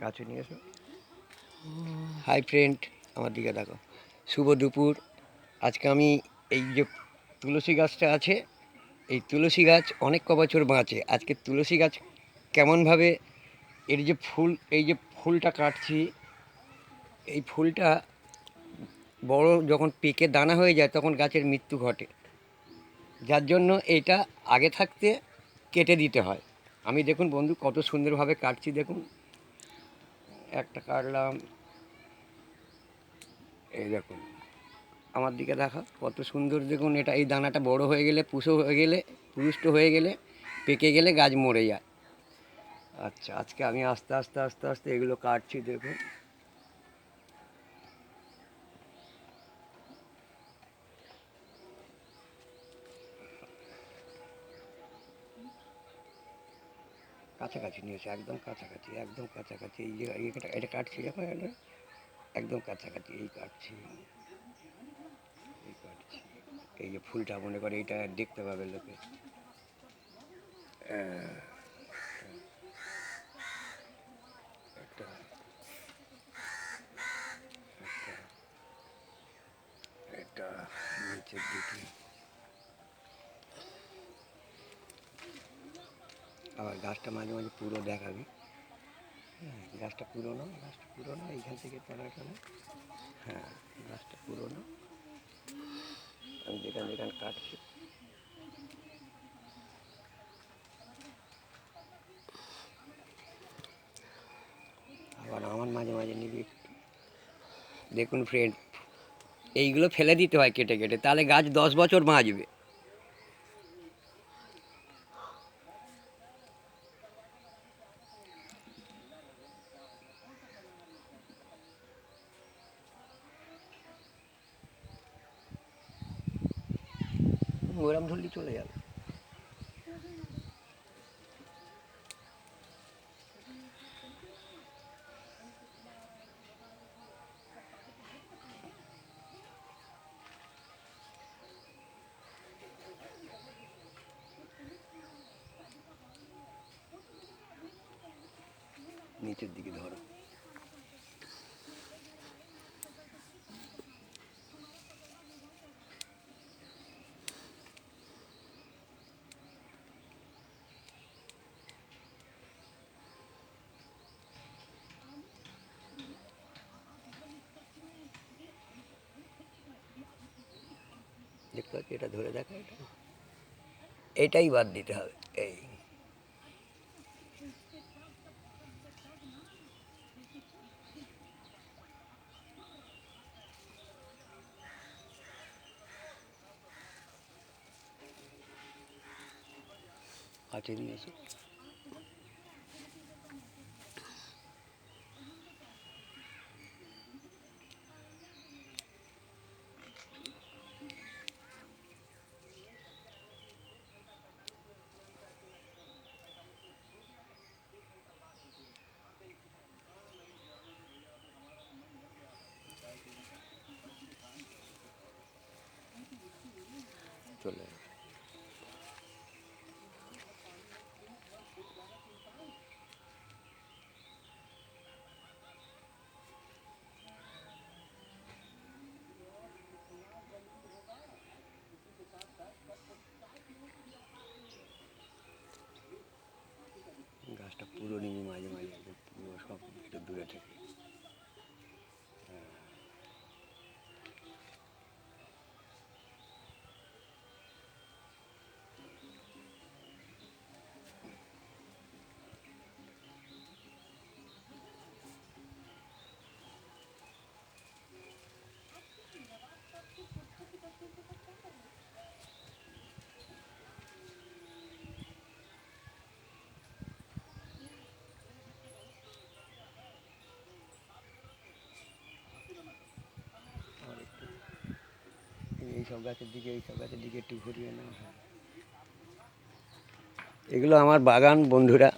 কাছে নিয়ে এসো। হাই ফ্রেন্ড, আমার দিকে দেখো। শুভ দুপুর। আজকে আমি এই যে তুলসী গাছটা আছে, এই তুলসী গাছ অনেক ক বছর বাঁচে। আজকে তুলসী গাছ কেমনভাবে এর যে ফুল, এই যে ফুলটা কাটছি, এই ফুলটা বড় যখন পেকে দানা হয়ে যায়, তখন গাছের মৃত্যু ঘটে। যার জন্য এইটা আগে থাকতে কেটে দিতে হয়। আমি দেখুন বন্ধু, কত সুন্দরভাবে কাটছি দেখুন। একটা কাটলাম। এই দেখুন আমার দিকে দেখা, কত সুন্দর দেখুন এটা, এই দানাটা বড় হয়ে গেলে, পুষো হয়ে গেলে পুষ্ট হয়ে গেলে, পেকে গেলে গাছ মরে যায়। আচ্ছা আজকে আমি আস্তে আস্তে আস্তে আস্তে এগুলো কাটছি, দেখুন। কাছাকাছি নিয়েছে একদম কাছাকাছি একদম কাছাকাছি। এই যে এটা এটা কাটছি যখন এটা একদম কাছাকাছি, এই কাটছি। এই কাটছি। এই যে ফুলটা মনে করে এইটা দেখতে পাবে লোকে আহ, একটা, একটা, এটা নিচের দিকে আবার গাছটা মাঝে মাঝে পুরো দেখাবি। হ্যাঁ গাছটা পুরোনো গাছটা পুরোনো, এইখান থেকে টানা টানা হ্যাঁ গাছটা পুরোনো। আমি যেখানে যেখানে কাটছি। আবার আমার মাঝে মাঝে নিবি দেখুন ফ্রেন্ড এইগুলো ফেলে দিতে হয় কেটে কেটে, তাহলে গাছ দশ বছর বাঁচবে। ওরম ধরলি চলে যাবে। নিচের দিকে ধরো। দেখতে পাচ্ছি এটা ধরে দেখা এটা এটাই বাদ দিতে হবে এই। কাছে নিয়ে এসো চলে সব গাছের দিকে এই সব গাছের দিকে একটু ঘুরিয়ে নেওয়া এগুলো আমার বাগান বন্ধুরা।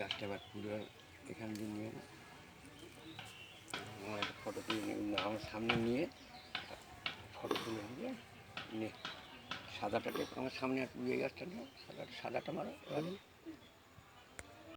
গাছটা এবার পুরো এখান দিয়ে নিয়ে আমার ফটো তুলে নিয়ে আমার সামনে নিয়ে ফটো তুলে নিয়ে নে সাদাটাকে, আমার সামনে আর পুড়িয়ে গাছটা নিয়ে, সাদাটা সাদাটা মারো, এবার